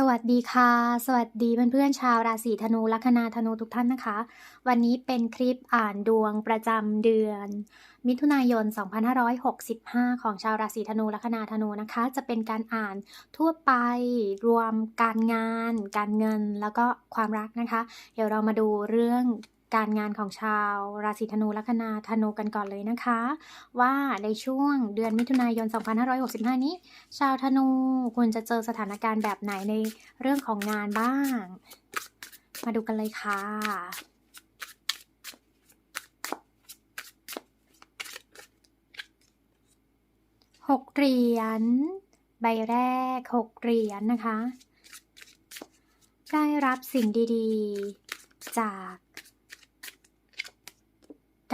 สวัสดีค่ะ สวัสดีเพื่อนๆชาวราศีธนูลัคนาธนูทุกท่านนะคะ วันนี้เป็นคลิปอ่านดวงประจำเดือน มิถุนายน 2565 ของชาวราศีธนูลัคนาธนูนะคะ จะเป็นการอ่านทั่วไปรวมการงาน การเงินแล้วก็ความรักนะคะ เดี๋ยวเรามาดูเรื่อง การงานของชาว ราศีธนูลัคนาธนูกันก่อนเลยนะคะ ว่าในช่วงเดือนมิถุนายน 2565 นี้ ชาวธนูคุณจะเจอสถานการณ์แบบไหนในเรื่องของงานบ้าง มาดูกันเลยค่ะหกเหรียญใบแรกหกเหรียญนะคะ ได้รับสิ่งดีๆ จาก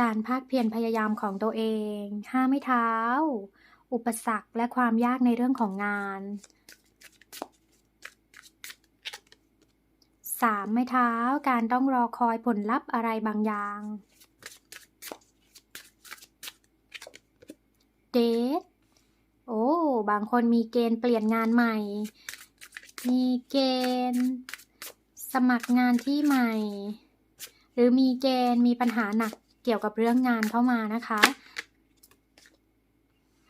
การภาคเพียรพยายามของตัวเอง ห้าไม่เท้า อุปสรรคและความยากในเรื่องของงานสามไม้เท้า การต้องรอคอยผลลัพธ์อะไรบางอย่างเดทโอ้ บางคนมีเกณฑ์เปลี่ยนงานใหม่ มีเกณฑ์ สมัครงานที่ใหม่ หรือมีเกณฑ์มีปัญหาหนัก เกี่ยวกับเรื่องงานเข้ามานะคะ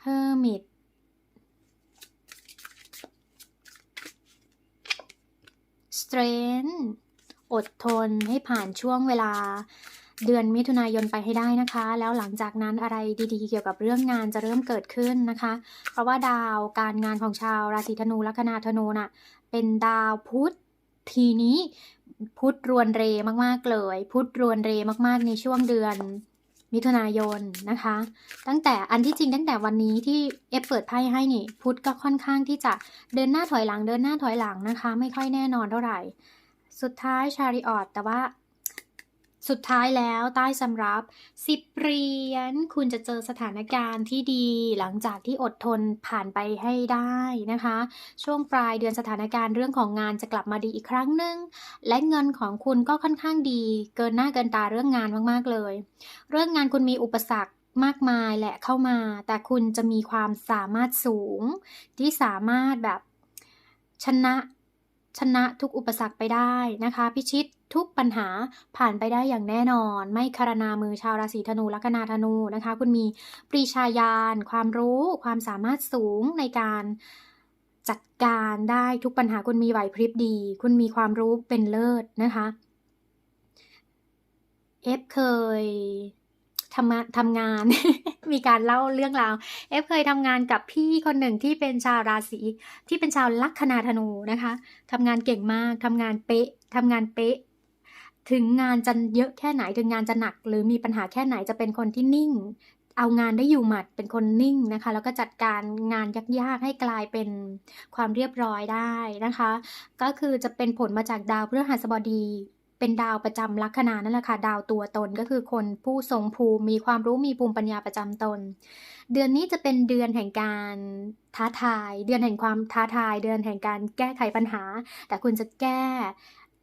Hermit Strength อดทนให้ผ่านช่วงเวลาเดือนมิถุนายนไปให้ได้นะคะ แล้วหลังจากนั้นอะไรดีๆ เกี่ยวกับเรื่องงานจะเริ่มเกิดขึ้นนะคะ เพราะว่าดาวการงานของชาวราศีธนูลัคนาธนูน่ะเป็นดาวพุธทีนี้ พุธรวนเรมากๆเลย พุธรวนเรมากๆ ในช่วงเดือนมิถุนายนนะคะ ตั้งแต่อันที่จริงตั้งแต่วันนี้ที่เอฟเปิดไพ่ให้นี่ พุธก็ค่อนข้างที่จะเดินหน้าถอยหลังเดินหน้าถอยหลังนะคะ ไม่ค่อยแน่นอนเท่าไหร่ สุดท้ายชาริออตแต่ว่า สุดท้ายแล้วใต้สำรับสิบเหรียญคุณจะเจอสถานการณ์ที่ดีหลังจากที่อดทนผ่านไปให้ได้นะคะ ช่วงปลายเดือนสถานการณ์เรื่องของงานจะกลับมาดีอีกครั้งหนึ่งและเงินของคุณก็ค่อนข้างดี เกินหน้าเกินตาเรื่องงานมากๆเลย เรื่องงานคุณมีอุปสรรคมากมายแหละเข้ามา แต่คุณจะมีความสามารถสูง ที่สามารถแบบชนะชนะทุกอุปสรรคไปได้นะคะ พิชิต ทุกปัญหาผ่านไปได้อย่างแน่นอน ไม่คารนามือชาวราศีธนูลัคนาธนูนะคะ คุณมีปรีชาญาณความรู้ความสามารถสูงในการจัดการได้ทุกปัญหาคุณมีไหวพริบดี คุณมีความรู้เป็นเลิศนะคะเอฟเคยทำทำงาน มีการเล่าเรื่องราว เอฟเคยทำงานกับพี่คนหนึ่งที่เป็นชาวราศีที่เป็นชาวลัคนาธนูนะคะทำงานเก่งมากทำงานเป๊ะทำงานเป๊ะ ถึงงานจะเยอะแค่ไหนถึงงานจะหนัก หรือมีปัญหาแค่ไหนจะเป็นคนที่นิ่ง เอางานได้อยู่หมัดเป็นคนนิ่งนะคะ แล้วก็จัดการงานยากๆให้กลายเป็นความเรียบร้อยได้นะคะ ก็คือจะเป็นผลมาจากดาวพฤหัสบดีเป็นดาวประจำลัคนานั่นแหละค่ะ ดาวตัวตนก็คือคนผู้ทรงภูมิมีความรู้มีภูมิปัญญาประจำตน เดือนนี้จะเป็นเดือนแห่งการท้าทาย เดือนแห่งความท้าทาย เดือนแห่งการแก้ไขปัญหา แต่คุณจะแก้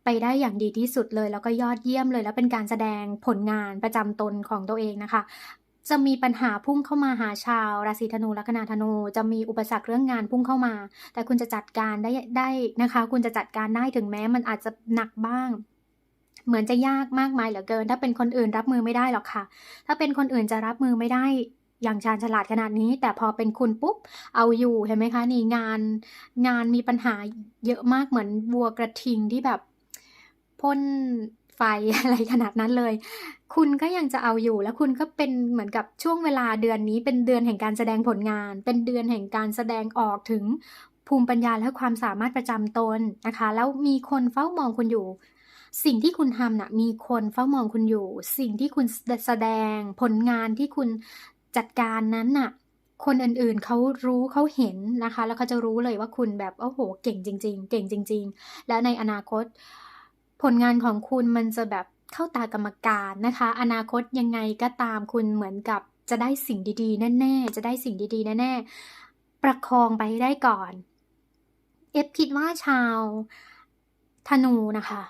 ไปได้อย่างดีที่สุดเลย แล้วก็ยอดเยี่ยมเลย แล้วเป็นการแสดงผลงานประจำตนของตัวเองนะคะ จะมีปัญหาพุ่งเข้ามาหาชาว ราศีธนูลัคนาธนู จะมีอุปสรรคเรื่องงานพุ่งเข้ามา แต่คุณจะจัดการได้ได้นะคะ คุณจะจัดการได้ถึงแม้มันอาจจะหนักบ้างเหมือนจะยากมากมายเหลือเกิน ถ้าเป็นคนอื่นรับมือไม่ได้หรอกค่ะ ถ้าเป็นคนอื่นจะรับมือไม่ได้อย่างชาญฉลาดขนาดนี้ แต่พอเป็นคุณปุ๊บ เอาอยู่เห็นไหมคะ นี่งานงานมีปัญหาเยอะมากเหมือนวัวกระทิงที่แบบ พ่นไฟอะไรขนาดนั้นเลย คุณก็ยังจะเอาอยู่ แล้วคุณก็เป็นเหมือนกับช่วงเวลาเดือนนี้ เป็นเดือนแห่งการแสดงผลงาน เป็นเดือนแห่งการแสดงออกถึงภูมิปัญญาและความสามารถประจำตนนะคะ แล้วมีคนเฝ้ามองคุณอยู่ สิ่งที่คุณทำนะ่ะมีคนเฝ้ามองคุณอยู่ สิ่งที่คุณแสดงผลงานที่คุณจัดการนั้นน่ะ คนอื่นๆเขารู้เขาเห็นนะคะ แล้วเขาจะรู้เลยว่าคุณแบบโอ้โห เก่งจริง ๆ เก่งจริง ๆ แล้วในอนาคต ผลงานของคุณมันจะแบบเข้าตากรรมการนะคะ อนาคตยังไงก็ตามคุณเหมือนกับจะได้สิ่งดีๆ แน่ๆ จะได้สิ่งดีๆ แน่ๆ ประคองไปให้ได้ก่อน เอฟคิดว่าชาวธนูนะคะ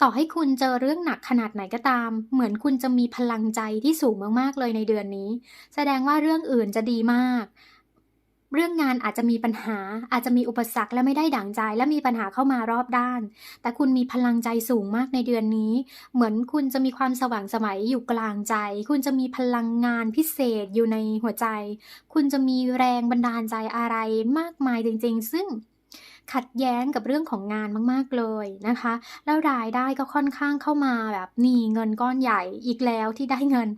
ต่อให้คุณเจอเรื่องหนักขนาดไหนก็ตาม เหมือนคุณจะมีพลังใจที่สูงมากๆเลยในเดือนนี้ แสดงว่าเรื่องอื่นจะดีมาก เรื่องงานอาจจะมีปัญหา อาจจะมีอุปสรรคและไม่ได้ดั่งใจ และมีปัญหาเข้ามารอบด้าน แต่คุณมีพลังใจสูงมากในเดือนนี้ เหมือนคุณจะมีความสว่างสมัยอยู่กลางใจ คุณจะมีพลังงานพิเศษอยู่ในหัวใจ คุณจะมีแรงบันดาลใจอะไรมากมายจริง ๆ ซึ่งขัดแย้งกับเรื่องของงานมาก ๆ เลยนะคะ แล้วรายได้ก็ค่อนข้างเข้ามาแบบนี่เงินก้อนใหญ่อีกแล้วที่ได้เงิน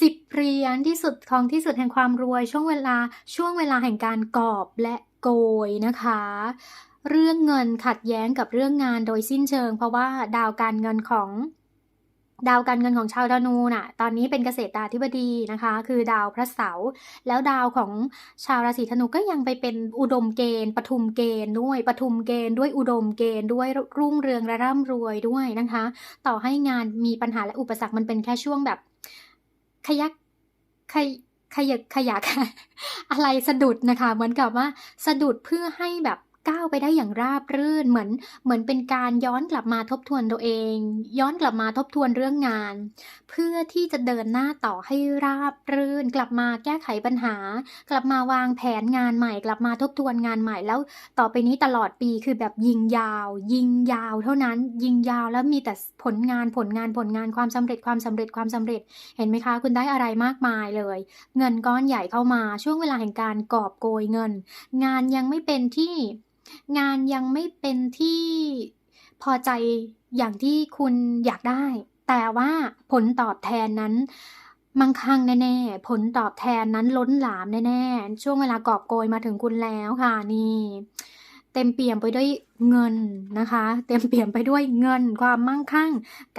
สิบเหรียญที่สุดของที่สุดแห่งความรวยช่วงเวลาช่วงเวลาแห่งการกอบและโกยนะคะ เรื่องเงินขัดแย้งกับเรื่องงานโดยสิ้นเชิง เพราะว่าดาวการเงินของดาวการเงินของชาวธนูน่ะ ตอนนี้เป็นเกษตราธิบดีนะคะ คือดาวพระเสาร์แล้วดาวของชาวราศีธนูก็ยังไปเป็นอุดมเกณฑ์ปทุมเกณฑ์ด้วยปทุมเกณฑ์ด้วยอุดมเกณฑ์ด้วยรุ่งเรืองและร่ำรวยด้วยนะคะ ต่อให้งานมีปัญหาและอุปสรรคมันเป็นแค่ช่วงแบบ ขยักขยขยักขยักอะไรสะดุดนะคะ เหมือนกับว่าสะดุดเพื่อให้แบบ ก้าวไปได้อย่างราบรื่นเหมือนเหมือนเป็นการย้อนกลับมาทบทวนตัวเอง ย้อนกลับมาทบทวนเรื่องงาน เพื่อที่จะเดินหน้าต่อให้ราบรื่น กลับมาแก้ไขปัญหา กลับมาวางแผนงานใหม่ กลับมาทบทวนงานใหม่แล้ว ต่อไปนี้ตลอดปีคือแบบยิงยาว ยิงยาวเท่านั้นยิงยาวแล้วมีแต่ผลงานผลงานผลงานความสำเร็จความสำเร็จความสำเร็จเห็นไหมคะ คุณได้อะไรมากมายเลย เงินก้อนใหญ่เข้ามาช่วงเวลาแห่งการกอบโกยเงิน งานยังไม่เป็นที่ งานยังไม่เป็นที่พอใจอย่างที่คุณอยากได้ แต่ว่าผลตอบแทนนั้นมั่งคั่งแน่ๆ ผลตอบแทนนั้นล้นหลามแน่ๆ ช่วงเวลากอบโกยมาถึงคุณแล้วค่ะนี่ เต็มเปี่ยมไปด้วยเงินนะคะ เต็มเปี่ยมไปด้วยเงิน ความมั่งคั่ง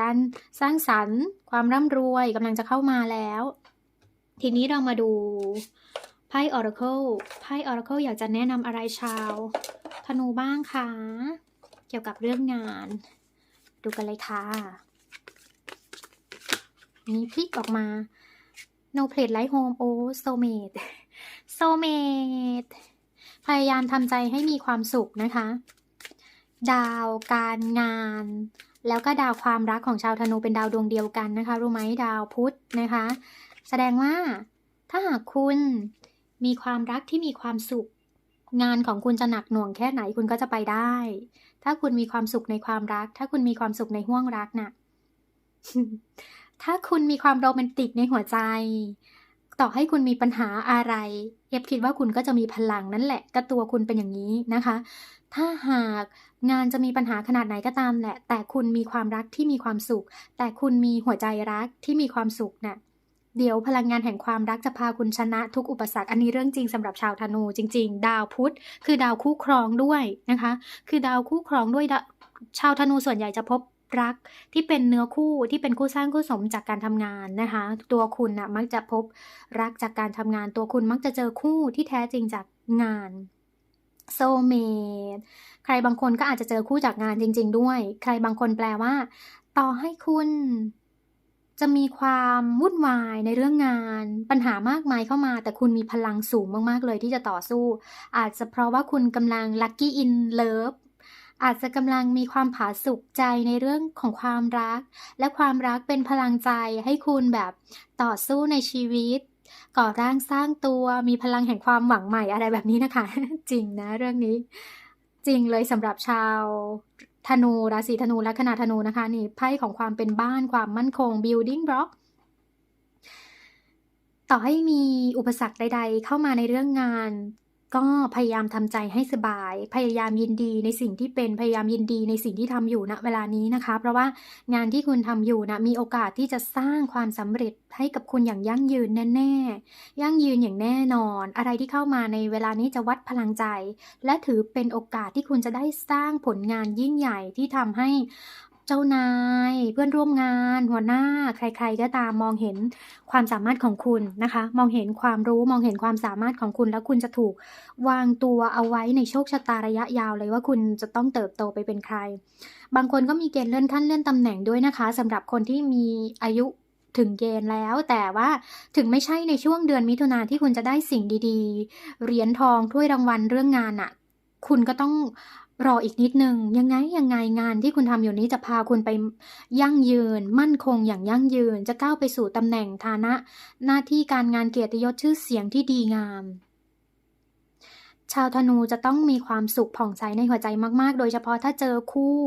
การสร้างสรรค์ ความร่ำรวยกำลังจะเข้ามาแล้ว ทีนี้เรามาดู ไพ่ Oracle ไพ่ Oracle อยากจะแนะนำอะไรชาว ธนูบ้างคะเกี่ยวกับเรื่องงาน ดูกันเลยค่ะ มีพลิกออกมา no plate light home oh soulmate soulmate พยายามทำใจให้มีความสุขนะคะ ดาวการงาน แล้วก็ดาวความรักของชาวธนูเป็นดาวดวงเดียวกันนะคะ รู้ไหมดาวพุธนะคะ แสดงว่าถ้าหากคุณ มีความรักที่มีความสุข งานของคุณจะหนักหน่วงแค่ไหนคุณก็จะไปได้ ถ้าคุณมีความสุขในความรัก ถ้าคุณมีความสุขในห่วงรักนะ่ะ ถ้าคุณมีความโรแมนติกในหัวใจ ต่อให้คุณมีปัญหาอะไร เอฟคิดว่าคุณก็จะมีพลังนั่นแหละ ก็ตัวคุณเป็นอย่างนี้นะคะ ถ้าหากงานจะมีปัญหาขนาดไหนก็ตามแหละ แต่คุณมีความรักที่มีความสุข แต่คุณมีหัวใจรักที่มีความสุขนะ่ะ เดี๋ยวพลังงานแห่งความรักจะพาคุณชนะทุกอุปสรรคอันนี้เรื่องจริงสำหรับชาวธนูจริง ๆ ดาวพุธคือดาวคู่ครองด้วยนะคะ คือดาวคู่ครองด้วยชาวธนูส่วนใหญ่จะพบรักที่เป็นเนื้อคู่ที่เป็นคู่สร้างคู่สมจากการทำงานนะคะ ตัวคุณนะมักจะพบรักจากการทำงาน ตัวคุณมักจะเจอคู่ที่แท้จริงจากงานโซเมดใครบางคนก็อาจจะเจอคู่จากงานจริง ๆ ด้วย ใครบางคนแปลว่า ต่อให้คุณ จะมีความวุ่นวายในเรื่องงาน ปัญหามากมายเข้ามา แต่คุณมีพลังสูงมาก ๆ เลยที่จะต่อสู้ อาจจะเพราะว่าคุณกำลัง lucky in love อาจจะกำลังมีความผาสุกใจในเรื่องของความรัก และความรักเป็นพลังใจให้คุณแบบต่อสู้ในชีวิต ก่อร่างสร้างตัวมีพลังแห่งความหวังใหม่อะไรแบบนี้นะคะ จริงนะเรื่องนี้ จริงเลยสำหรับชาว ธนูราศีธนูลัคนาธนูนะคะนี่ไพ่ของความเป็นบ้านความมั่นคง building block ต่อให้มีอุปสรรคใด ๆ เข้ามาในเรื่องงาน ก็พยายามทำใจให้สบาย พยายามยินดีในสิ่งที่เป็นพยายามยินดีในสิ่งที่ทำอยู่ณเวลานี้นะคะ เพราะว่างานที่คุณทำอยู่นะมีโอกาสที่จะสร้างความสำเร็จให้กับคุณอย่างยั่งยืนแน่ๆยั่งยืนอย่างแน่นอน อะไรที่เข้ามาในเวลานี้จะวัดพลังใจ และถือเป็นโอกาสที่คุณจะได้สร้างผลงานยิ่งใหญ่ที่ทำให้ เจ้านาย เพื่อนร่วมงาน หัวหน้า ใคร ๆ ก็ตามมองเห็นความสามารถของคุณนะคะ มองเห็นความรู้มองเห็นความสามารถของคุณ แล้วคุณจะถูกวางตัวเอาไว้ในโชคชะตาระยะยาวเลยว่าคุณจะต้องเติบโตไปเป็นใคร บางคนก็มีเกณฑ์เลื่อนขั้นเลื่อนตำแหน่งด้วยนะคะสำหรับคนที่มีอายุถึงเกณฑ์แล้วแต่ว่าถึงไม่ใช่ในช่วงเดือนมิถุนาที่คุณจะได้สิ่งดีๆ เหรียญทองถ้วยรางวัลเรื่องงานอะคุณก็ต้อง รออีกนิดนึง ยังไงยังไงงานที่คุณทำอยู่นี้จะพาคุณไปยั่งยืน มั่นคงอย่างยั่งยืน จะก้าวไปสู่ตำแหน่งฐานะ หน้าที่การงานเกียรติยศชื่อเสียงที่ดีงาม ชาวธนูจะต้องมีความสุขผ่องใสในหัวใจมาก ๆ โดยเฉพาะถ้าเจอคู่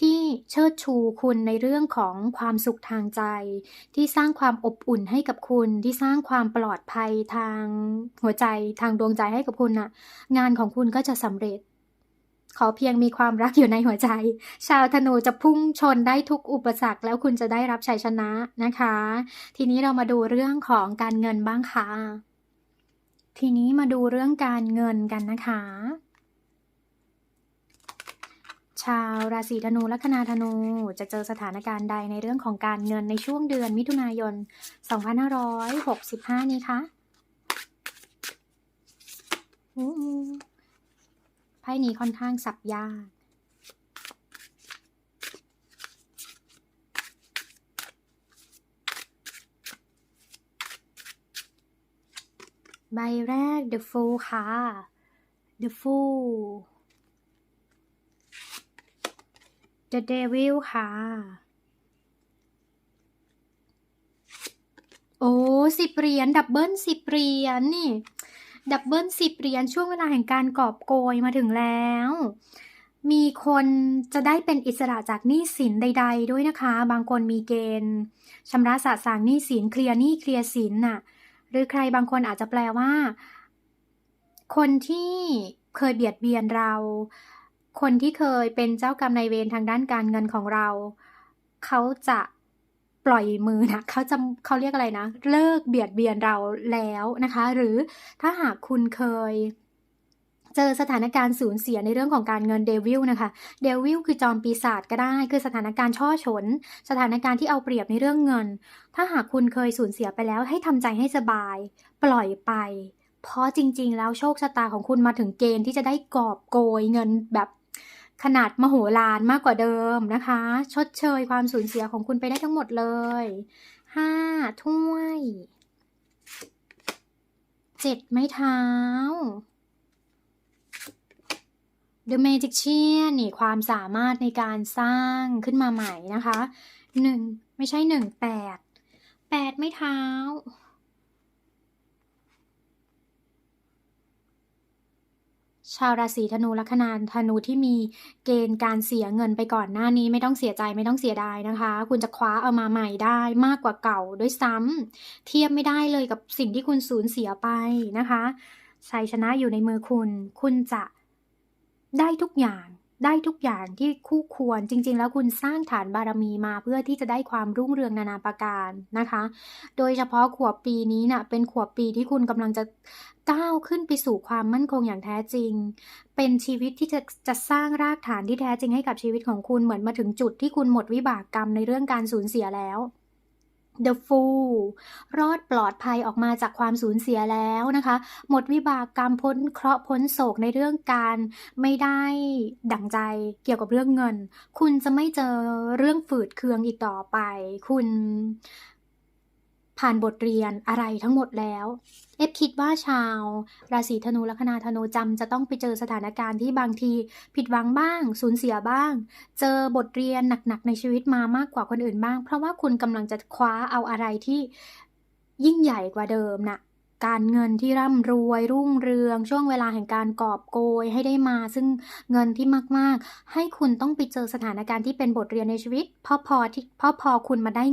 ที่เชิดชูคุณในเรื่องของความสุขทางใจ ที่สร้างความอบอุ่นให้กับคุณ ที่สร้างความปลอดภัยทางหัวใจทางดวงใจให้กับคุณน่ะ งานของคุณก็จะสำเร็จ ขอเพียงมีความรักอยู่ในหัวใจ ชาวธนูจะพุ่งชนได้ทุกอุปสรรคแล้วคุณจะได้รับชัยชนะนะคะ ทีนี้เรามาดูเรื่องของการเงินบ้างค่ะ ทีนี้มาดูเรื่องการเงินกันนะคะ ชาวราศีธนูลัคนาธนูจะเจอสถานการณ์ใดในเรื่องของการเงินในช่วงเดือนมิถุนายน 2565 นี้คะอู้ไพ่นี้ค่อนข้างสับยาก ใบแรก The Fool ค่ะ The Fool The Devil ค่ะ โอ้สิบเหรียญดับเบิลสิบเหรียญนี่ ดับเบิลสิบเหรียญช่วงเวลาแห่งการกอบโกยมาถึงแล้ว มีคนจะได้เป็นอิสระจากหนี้สินใด ๆ ด้วยนะคะ บางคนมีเกณฑ์ชำระสะสางหนี้สินเคลียร์หนี้เคลียร์สินน่ะ หรือใครบางคนอาจจะแปลว่า คนที่เคยเบียดเบียนเรา คนที่เคยเป็นเจ้ากรรมนายเวรทางด้านการเงินของเรา เขาจะ ปล่อยมือนะเขาจะเขาเรียกอะไรนะ เลิกเบียดเบียนเราแล้วนะคะ หรือถ้าหากคุณเคยเจอสถานการณ์สูญเสียในเรื่องของการเงินเดวิลนะคะ เดวิลคือจอมปีศาจก็ได้คือสถานการณ์ช่อฉน สถานการณ์ที่เอาเปรียบในเรื่องเงิน ถ้าหากคุณเคยสูญเสียไปแล้ว ให้ทำใจให้สบาย ปล่อยไป เพราะจริง ๆ แล้วโชคชะตาของคุณมาถึงเกณฑ์ที่จะได้กอบโกยเงินแบบ ขนาดมโหฬารมากกว่าเดิมนะคะ ชดเชยความสูญเสียของคุณไปได้ทั้งหมดเลยห้าถ้วยเจ็ดไม้เท้า The Magician นี่ความสามารถในการสร้างขึ้นมาใหม่นะคะหนึ่งไม่ใช่หนึ่งแปดแปดไม้เท้า ชาวราศีธนูลัคนาธนูที่มีเกณฑ์การเสียเงินไปก่อนหน้านี้ไม่ต้องเสียใจไม่ต้องเสียดายนะคะ คุณจะคว้าเอามาใหม่ได้มากกว่าเก่าด้วยซ้ำเทียบไม่ได้เลยกับสิ่งที่คุณสูญเสียไปนะคะชัยชนะอยู่ในมือคุณ คุณจะได้ทุกอย่าง ได้ทุกอย่างที่คู่ควรจริง ๆ แล้วคุณสร้างฐานบารมีมาเพื่อที่จะได้ความรุ่งเรืองนานาประการนะคะ โดยเฉพาะขวบปีนี้นะ่ะเป็นขวบปีที่คุณกำลังจะก้าวขึ้นไปสู่ความมั่นคงอย่างแท้จริง เป็นชีวิตที่จะจะสร้างรากฐานที่แท้จริงให้กับชีวิตของคุณเหมือนมาถึงจุดที่คุณหมดวิบากกรรมในเรื่องการสูญเสียแล้ว The Fool รอดปลอดภัยออกมาจากความสูญเสียแล้วนะคะ หมดวิบากกรรมพ้นเคราะห์พ้นโศกในเรื่องการไม่ได้ดั่งใจเกี่ยวกับเรื่องเงิน คุณจะไม่เจอเรื่องฝืดเคืองอีกต่อไป คุณ ผ่านบทเรียนอะไรทั้งหมดแล้ว เอฟคิดว่าชาว ราศีธนูลัคนาธนูจำจะต้องไปเจอสถานการณ์ที่บางที ผิดหวังบ้าง สูญเสียบ้าง เจอบทเรียนหนักๆในชีวิตมามากกว่าคนอื่นบ้าง เพราะว่าคุณกำลังจะคว้าเอาอะไรที่ยิ่งใหญ่กว่าเดิมน่ะ การเงินที่ร่ำรวยรุ่งเรือง ช่วงเวลาแห่งการกอบโกยให้ได้มา ซึ่งเงินที่มาก ๆ ให้คุณต้องไปเจอสถานการณ์ที่เป็นบทเรียนในชีวิตพราะพอที่พราะพอคุณมาได้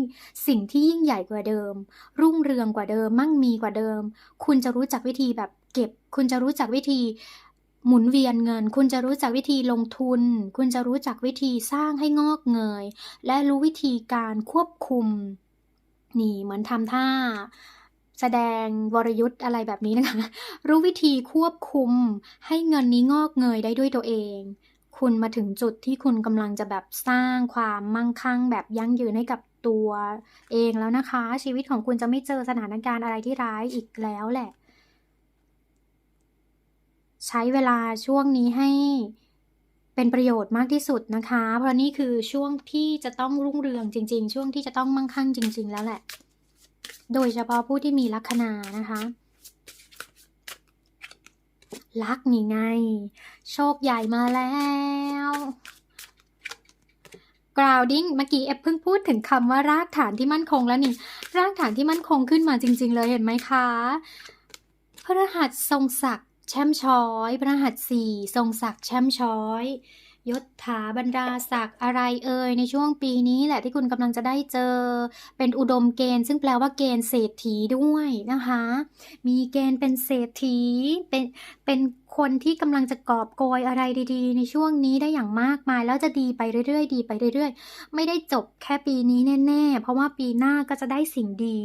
สิ่งที่ยิ่งใหญ่กว่าเดิม รุ่งเรืองกว่าเดิม มั่งมีกว่าเดิม คุณจะรู้จักวิธีแบบเก็บ คุณจะรู้จักวิธีหมุนเวียนเงิน คุณจะรู้จักวิธีลงทุน คุณจะรู้จักวิธีสร้างให้งอกเงย และรู้วิธีการควบคุม นี่เหมือนทำท่า แสดงวรยุทธ์อะไรแบบนี้นะคะ รู้วิธีควบคุมให้เงินนี้งอกเงยได้ด้วยตัวเอง คุณมาถึงจุดที่คุณกำลังจะแบบสร้างความมั่งคั่ง แบบยั่งยืนให้กับตัวเองแล้วนะคะ ชีวิตของคุณจะไม่เจอสถานการณ์อะไรที่ร้ายอีกแล้วแหละ ใช้เวลาช่วงนี้ให้เป็นประโยชน์มากที่สุดนะคะ เพราะนี่คือช่วงที่จะต้องรุ่งเรืองจริง ๆ ช่วงที่จะต้องมั่งคั่งจริง ๆ แล้วแหละ โดยเฉพาะผู้ที่มีลัคนานะคะลักนี่ไง โชคใหญ่มาแล้ว grounding เมื่อกี้เอฟเพิ่งพูดถึงคำว่ารากฐานที่มั่นคงแล้วนี่ รากฐานที่มั่นคงขึ้นมาจริง ๆ เลยเห็นไหมคะพระหัสทรงศักดิ์แช่มช้อย พระหัสสี่ทรงศักดิ์แช่มช้อย ยศถาบรรดาศักดิ์อะไรเอ่ยในช่วงปีนี้แหละที่คุณกำลังจะได้เจอ เป็นอุดมเกณฑ์ ซึ่งแปลว่าเกณฑ์เศรษฐีด้วยนะคะ มีเกณฑ์เป็นเศรษฐีเป็นเป็นคนที่กำลังจะกอบโกยอะไรดีๆ ในช่วงนี้ได้อย่างมากมาย แล้วจะดีไปเรื่อยๆ ดีไปเรื่อยๆ ไม่ได้จบแค่ปีนี้แน่ๆ เพราะว่าปีหน้าก็จะได้สิ่งดี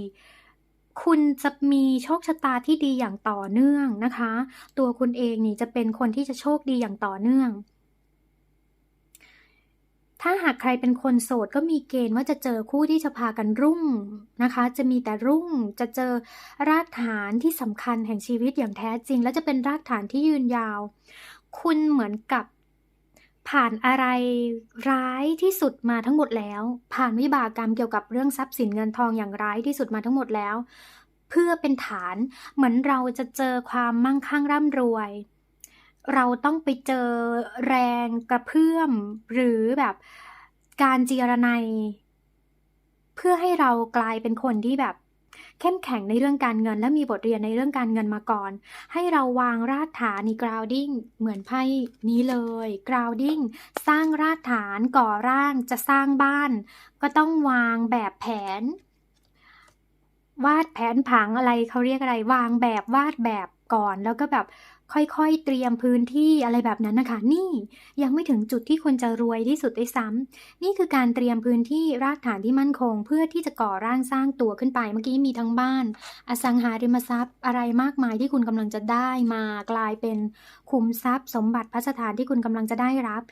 คุณจะมีโชคชะตาที่ดีอย่างต่อเนื่องนะคะ ตัวคุณเองนี่จะเป็นคนที่จะโชคดีอย่างต่อเนื่อง ถ้าหากใครเป็นคนโสดก็มีเกณฑ์ว่าจะเจอคู่ที่จะพากันรุ่งนะคะ จะมีแต่รุ่งจะเจอรากฐานที่สำคัญแห่งชีวิตอย่างแท้จริง และจะเป็นรากฐานที่ยืนยาว คุณเหมือนกับผ่านอะไรร้ายที่สุดมาทั้งหมดแล้ว ผ่านวิบากกรรมเกี่ยวกับเรื่องทรัพย์สินเงินทองอย่างร้ายที่สุดมาทั้งหมดแล้ว เพื่อเป็นฐานเหมือนเราจะเจอความมั่งคั่งร่ำรวย เราต้องไปเจอแรงกระเพื่อม หรือแบบการเจีรนัยเพื่อให้เรากลายเป็นคนที่แบบ เข้มแข็งในเรื่องการเงิน และมีบทเรียนในเรื่องการเงินมาก่อน ให้เราวางรากฐานใน grounding เหมือนไพ่นี้เลย grounding สร้างรากฐานก่อร่างจะสร้างบ้าน ก็ต้องวางแบบแผน วาดแผนผังอะไรเขาเรียกอะไร วางแบบวาดแบบก่อนแล้วก็แบบ ค่อยๆ เตรียมพื้นที่อะไรแบบนั้นนะคะ นี่ยังไม่ถึงจุดที่คุณจะรวยที่สุดด้วยซ้ำนี่คือการเตรียมพื้นที่รากฐานที่มั่นคง เพื่อที่จะก่อร่างสร้างตัวขึ้นไปเมื่อกี้มีทั้งบ้าน อสังหาริมทรัพย์ อะไรมากมายที่คุณกำลังจะได้มากลายเป็นขุมทรัพย์ สมบัติพัสถานที่คุณกำลังจะได้รับ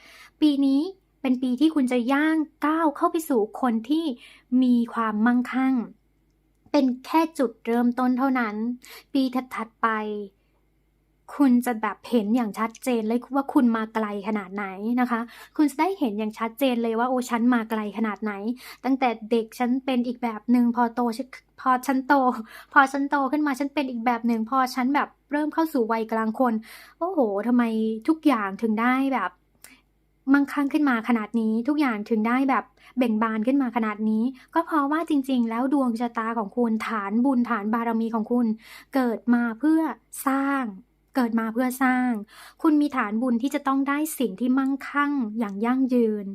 ปีนี้เป็นปีที่คุณจะย่างก้าวเข้าไปสู่คนที่มีความมั่งคั่ง เป็นแค่จุดเริ่มต้นเท่านั้น ปีถัดๆไป คุณจะแบบเห็นอย่างชัดเจนเลยว่าคุณมาไกลขนาดไหนนะคะ คุณจะได้เห็นอย่างชัดเจนเลยว่าโอ้ฉันมาไกลขนาดไหน ตั้งแต่เด็กฉันเป็นอีกแบบหนึ่งพอโตฉันพอฉันโต พอฉันโตขึ้นมาฉันเป็นอีกแบบหนึ่งพอฉันแบบเริ่มเข้าสู่วัยกลางคน โอ้โหทำไมทุกอย่างถึงได้แบบมั่งคั่งขึ้นมาขนาดนี้ทุกอย่างถึงได้แบบเบ่งบานขึ้นมาขนาดนี้ ก็เพราะว่าจริง ๆ แล้วดวงชะตาของคุณฐานบุญฐานบารมีของคุณ เกิดมาเพื่อสร้าง เกิดมาเพื่อสร้าง คุณมีฐานบุญที่จะต้องได้สิ่งที่มั่งคั่งอย่างยั่งยืน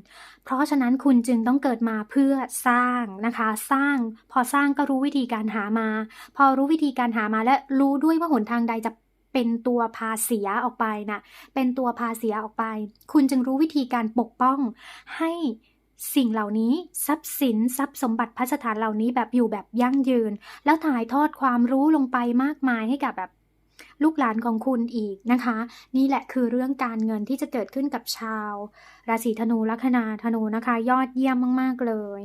เพราะฉะนั้นคุณจึงต้องเกิดมาเพื่อสร้างนะคะ สร้าง พอสร้างก็รู้วิธีการหามา พอรู้วิธีการหามาและรู้ด้วยว่าหนทางใดจะเป็นตัวพาเสียออกไปนะเป็นตัวพาเสียออกไป คุณจึงรู้วิธีการปกป้อง ให้สิ่งเหล่านี้ทรัพย์สินทรัพย์สมบัติพัสถานเหล่านี้แบบอยู่แบบยั่งยืน แล้วถ่ายทอดความรู้ลงไปมากมายให้กับแบบ ลูกหลานของคุณอีกนะคะ นี่แหละคือเรื่องการเงินที่จะเกิดขึ้นกับชาว ราศีธนูลัคนาธนูนะคะ ยอดเยี่ยมมาก ๆ เลย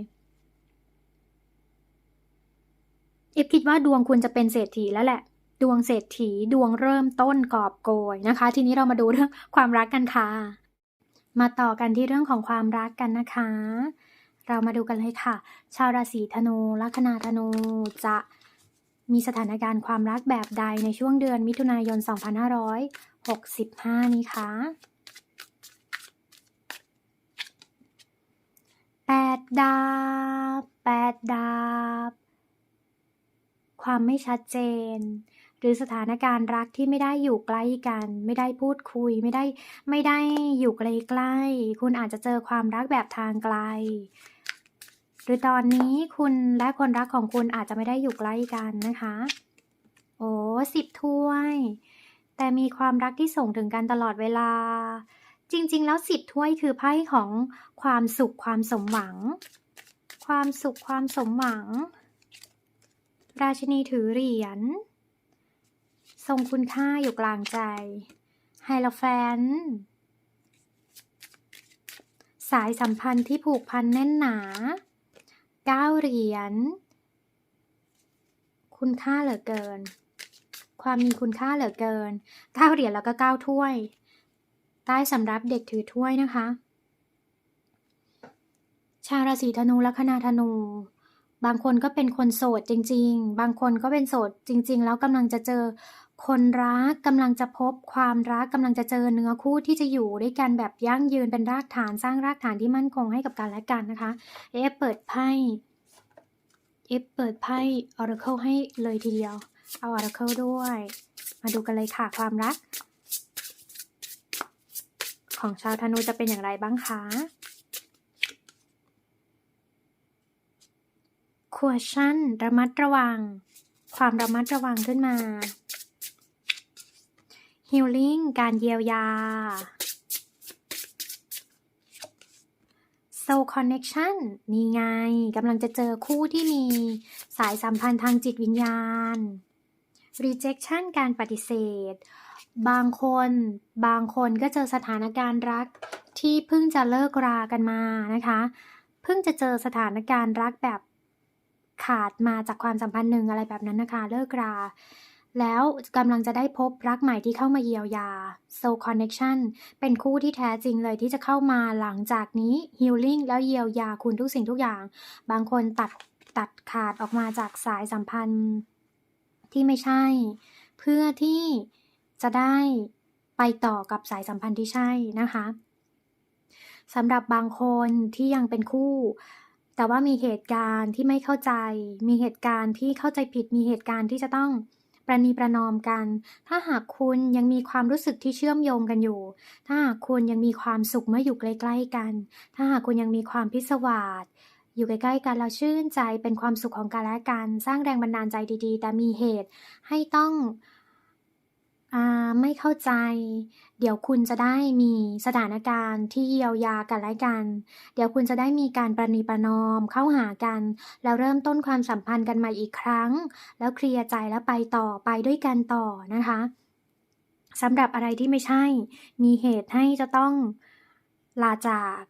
เอฟคิดว่าดวงคุณจะเป็นเศรษฐีแล้วแหละดวงเศรษฐีดวงเริ่มต้นกอบโกยนะคะ ทีนี้เรามาดูเรื่องความรักกันค่ะ มาต่อกันที่เรื่องของความรักกันนะคะ เรามาดูกันเลยค่ะ ชาวราศีธนูลัคนาธนูจะ มีสถานการณ์ความรักแบบใดในช่วงเดือนมิถุนายน 2565 นี้คะแปดดาบแปดดาบ ความไม่ชัดเจน หรือสถานการณ์รักที่ไม่ได้อยู่ใกล้กัน ไม่ได้พูดคุย ไม่ได้ไม่ได้อยู่ใกล้ๆ คุณอาจจะเจอความรักแบบทางไกล หรือตอนนี้คุณและคนรักของคุณอาจจะไม่ได้อยู่ใกล้กันนะคะ โอ้สิบถ้วย แต่มีความรักที่ส่งถึงกันตลอดเวลา จริง ๆ แล้วสิบถ้วยคือไพ่ของความสุขความสมหวัง ความสุขความสมหวัง ราชินีถือเหรียญทรงคุณค่าอยู่กลางใจไฮโลแฟน สายสัมพันธ์ที่ผูกพันแน่นหนา เก้าเหรียญ คุณค่าเหลือเกิน ความมีคุณค่าเหลือเกินเก้าเหรียญแล้วก็เก้าถ้วย ใต้สำรับเด็กถือถ้วยนะคะ ชาวราศีธนูลัคนาธนู บางคนก็เป็นคนโสดจริง ๆ บางคนก็เป็นโสดจริง ๆ แล้วกำลังจะเจอ คนรักกำลังจะพบความรักกำลังจะเจอเนื้อคู่ที่จะอยู่ด้วยกันแบบยั่งยืนเป็นรากฐานสร้างรากฐานที่มั่นคงให้กับกันและกันนะคะ เอฟเปิดไพ่เอฟเปิดไพ่ Oracle ให้เลยทีเดียว เอา Oracle ด้วย มาดูกันเลยค่ะความรัก ของชาวธนูจะเป็นอย่างไรบ้างคะค a u ชั่นระมัดระวัง ความระมัดระวังขึ้นมา healing การเยียวยา soul connection นี่ไงกำลังจะเจอคู่ที่มีสายสัมพันธ์ทางจิตวิญญาณ rejection การปฏิเสธ บางคนบางคนก็เจอสถานการณ์รักที่เพิ่งจะเลิกรากันมานะคะ เพิ่งจะเจอสถานการณ์รักแบบขาดมาจากความสัมพันธ์หนึ่งอะไรแบบนั้นนะคะ เลิกรา แล้วกำลังจะได้พบรักใหม่ที่เข้ามาเยียวยา soul connection เป็นคู่ที่แท้จริงเลยที่จะเข้ามาหลังจากนี้ healing แล้วเยียวยาคุณทุกสิ่งทุกอย่าง บางคนตัดตัดขาดออกมาจากสายสัมพันธ์ที่ไม่ใช่ เพื่อที่จะได้ไปต่อกับสายสัมพันธ์ที่ใช่นะคะสำหรับบางคนที่ยังเป็นคู่ แต่ว่ามีเหตุการณ์ที่ไม่เข้าใจ มีเหตุการณ์ที่เข้าใจผิดมีเหตุการณ์ที่จะต้อง ประนีประนอมกัน ถ้าหากคุณยังมีความรู้สึกที่เชื่อมโยงกันอยู่ ถ้าหากคุณยังมีความสุขเมื่ออยู่ใกล้ ๆ กัน ถ้าหากคุณยังมีความพิศวาสอยู่ใกล้ๆกันเราชื่นใจเป็นความสุขของกันและกัน สร้างแรงบันดาลใจดีๆ แต่มีเหตุให้ต้อง อ่า ไม่เข้าใจ เดี๋ยวคุณจะได้มีสถานการณ์ที่เยียวยากันและกัน เดี๋ยวคุณจะได้มีการประนีประนอมเข้าหากัน แล้วเริ่มต้นความสัมพันธ์กันใหม่อีกครั้ง แล้วเคลียร์ใจแล้วไปต่อไปด้วยกันต่อนะคะสำหรับอะไรที่ไม่ใช่ มีเหตุให้จะต้องลาจาก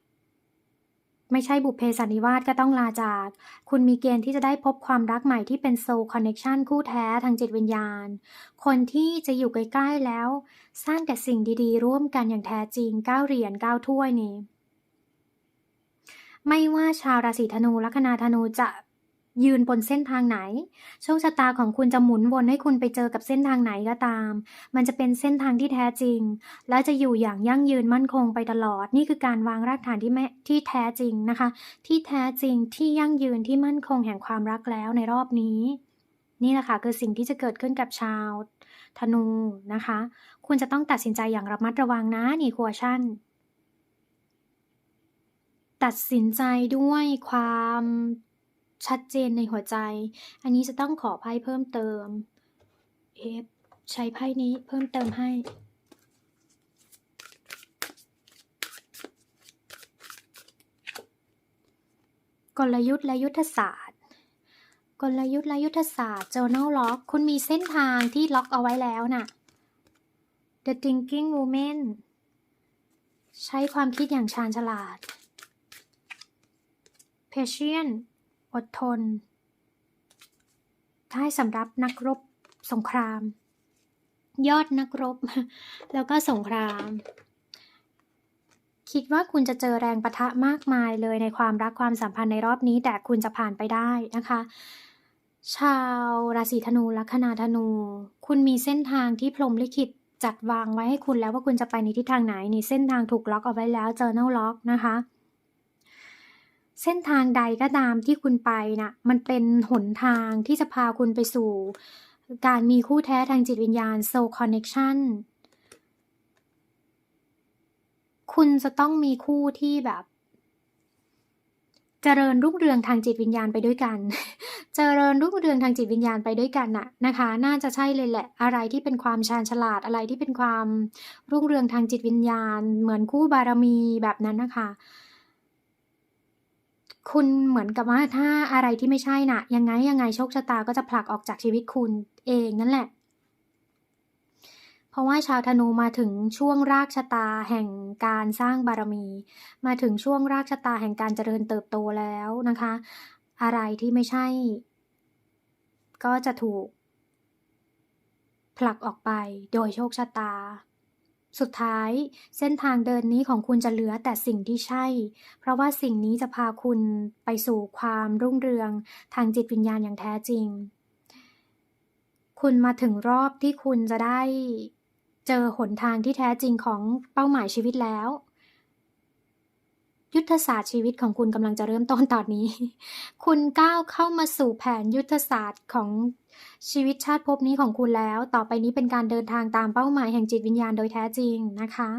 ไม่ใช่บุพเพสันนิวาสก็ต้องลาจาก คุณมีเกณฑ์ที่จะได้พบความรักใหม่ที่เป็นโซลคอนเน็ชันคู่แท้ทางจิตวิญญาณ คนที่จะอยู่ใกล้ๆแล้ว สร้างแต่สิ่งดีๆ ร่วมกันอย่างแท้จริงก้าวเหรียญก้าวถ้วยนี้ไม่ว่าชาวราศีธนูลัคนาธนูจะ ยืนบนเส้นทางไหน โชคชะตาของคุณจะหมุนวนให้คุณไปเจอกับเส้นทางไหนก็ตาม มันจะเป็นเส้นทางที่แท้จริง และจะอยู่อย่างยั่งยืนมั่นคงไปตลอด นี่คือการวางรากฐานที่แม่ที่แท้จริงนะคะ ที่แท้จริงที่ยั่งยืนที่มั่นคงแห่งความรักแล้วในรอบนี้ นี่แหละค่ะคือสิ่งที่จะเกิดขึ้นกับชาว ธนูนะคะ คุณจะต้องตัดสินใจอย่างระมัดระวังนะนี่คัวชั่นตัดสินใจด้วยความ ชัดเจนในหัวใจ อันนี้จะต้องขอไพ่เพิ่มเติม เอฟใช้ไพ่นี้เพิ่มเติมให้ กลยุทธ์และยุทธศาสตร์ กลยุทธ์และยุทธศาสตร์ journal lock คุณมีเส้นทางที่ล็อกเอาไว้แล้วนะ่ะ the thinking woman ใช้ความคิดอย่างชาญฉลาด patient อดทนได้สำหรับนักรบสงคราม ยอดนักรบ แล้วก็สงคราม คิดว่าคุณจะเจอแรงประทะมากมายเลยในความรักความสัมพันธ์ในรอบนี้ แต่คุณจะผ่านไปได้นะคะ ชาวราศีธนูลัคนาธนู คุณมีเส้นทางที่พรมลิขิตจัดวางไว้ให้คุณแล้วว่าคุณจะไปในทิศทางไหนนี่เส้นทางถูกล็อกเอาไว้แล้ว journal lock นะคะ เส้นทางใดก็ตามที่คุณไปนะ่ะมันเป็นหนทางที่จะพาคุณไปสู่ การมีคู่แท้ทางจิตวิญญาณ soul connection คุณจะต้องมีคู่ที่แบบเจริญรุ่งเรืองทางจิตวิญญาณไปด้วยกัน เจริญรุ่งเรืองทางจิตวิญญาณไปด้วยกันน่ะนะคะ น่าจะใช่เลยแหละ อะไรที่เป็นความชาญฉลาด อะไรที่เป็นความรุ่งเรืองทางจิตวิญญาณ เหมือนคู่บารมีแบบนั้นนะคะ คุณเหมือนกับว่าถ้าอะไรที่ไม่ใช่นะ่ะ ยังไงยังไงโชคชะตาก็จะผลักออกจากชีวิตคุณเองนั่นแหละ เพราะว่าชาวธนูมาถึงช่วงรากชะตาแห่งการสร้างบารมี มาถึงช่วงรากชะตาแห่งการเจริญเติบโตแล้วนะคะ อะไรที่ไม่ใช่ ก็จะถูกผลักออกไปโดยโชคชะตา สุดท้าย เส้นทางเดินนี้ของคุณจะเหลือแต่สิ่งที่ใช่ เพราะว่าสิ่งนี้จะพาคุณไปสู่ความรุ่งเรือง ทางจิตวิญญาณอย่างแท้จริง คุณมาถึงรอบที่คุณจะได้ เจอหนทางที่แท้จริงของเป้าหมายชีวิตแล้ว ยุทธศาสตร์ชีวิตของคุณกำลังจะเริ่มต้นตอนนี้ คุณก้าวเข้ามาสู่แผนยุทธศาสตร์ของชีวิตชาติภพนี้ของคุณแล้ว ต่อไปนี้เป็นการเดินทางตามเป้าหมายแห่งจิตวิญญาณโดยแท้จริงนะคะ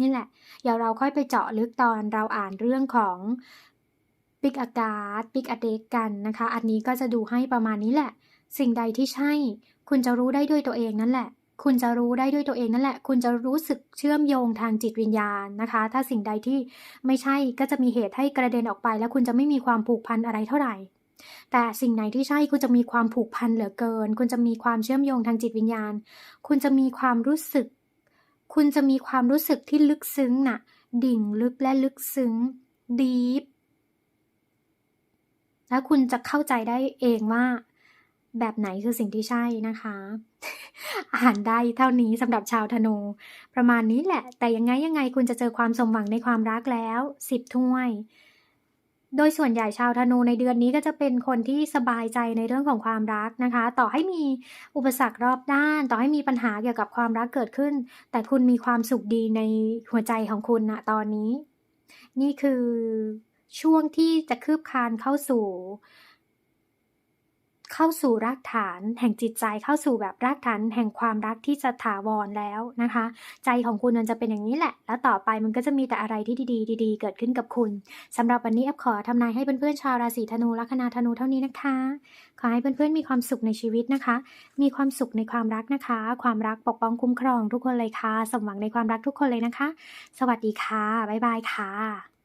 นี่แหละ เดี๋ยวเราค่อยไปเจาะลึกตอนเราอ่านเรื่องของปิกอากาศปิกอเดกกันนะคะ อันนี้ก็จะดูให้ประมาณนี้แหละ สิ่งใดที่ใช่ คุณจะรู้ได้ด้วยตัวเองนั่นแหละ คุณจะรู้ได้ด้วยตัวเองนั่นแหละ คุณจะรู้สึกเชื่อมโยงทางจิตวิญญาณนะคะ ถ้าสิ่งใดที่ไม่ใช่ก็จะมีเหตุให้กระเด็นออกไป แล้วคุณจะไม่มีความผูกพันอะไรเท่าไหร่ แต่สิ่งไหนที่ใช่คุณจะมีความผูกพันเหลือเกิน คุณจะมีความเชื่อมโยงทางจิตวิญญาณ คุณจะมีความรู้สึก คุณจะมีความรู้สึกที่ลึกซึ้งน่ะ ดิ่งลึกและลึกซึ้ง deep แล้วคุณจะเข้าใจได้เองว่า แบบไหนคือสิ่งที่ใช่นะคะ อ่านได้เท่านี้สำหรับชาวธนู ประมาณนี้แหละ แต่ยังไงยังไงคุณจะเจอความสมหวังในความรักแล้วสิบถ้วย โดยส่วนใหญ่ชาวธนูในเดือนนี้ก็จะเป็นคนที่สบายใจในเรื่องของความรักนะคะ ต่อให้มีอุปสรรครอบด้าน ต่อให้มีปัญหาเกี่ยวกับความรักเกิดขึ้น แต่คุณมีความสุขดีในหัวใจของคุณนะตอนนี้ นี่คือช่วงที่จะคืบคลานเข้าสู่ เข้าสู่รากฐานแห่งจิตใจเข้าสู่แบบรากฐานแห่งความรักที่จะถาวรแล้วนะคะ ใจของคุณมันจะเป็นอย่างนี้แหละ แล้วต่อไปมันก็จะมีแต่อะไรที่ดีๆ ดีๆ เกิดขึ้นกับคุณสำหรับวันนี้แอปขอทำนายให้เพื่อนๆชาวราศีธนูลัคนาธนูเท่านี้นะคะ ขอให้เพื่อนๆมีความสุขในชีวิตนะคะ มีความสุขในความรักนะคะ ความรักปกป้องคุ้มครองทุกคนเลยค่ะสมหวังในความรักทุกคนเลยนะคะ สวัสดีค่ะบ๊ายบายค่ะ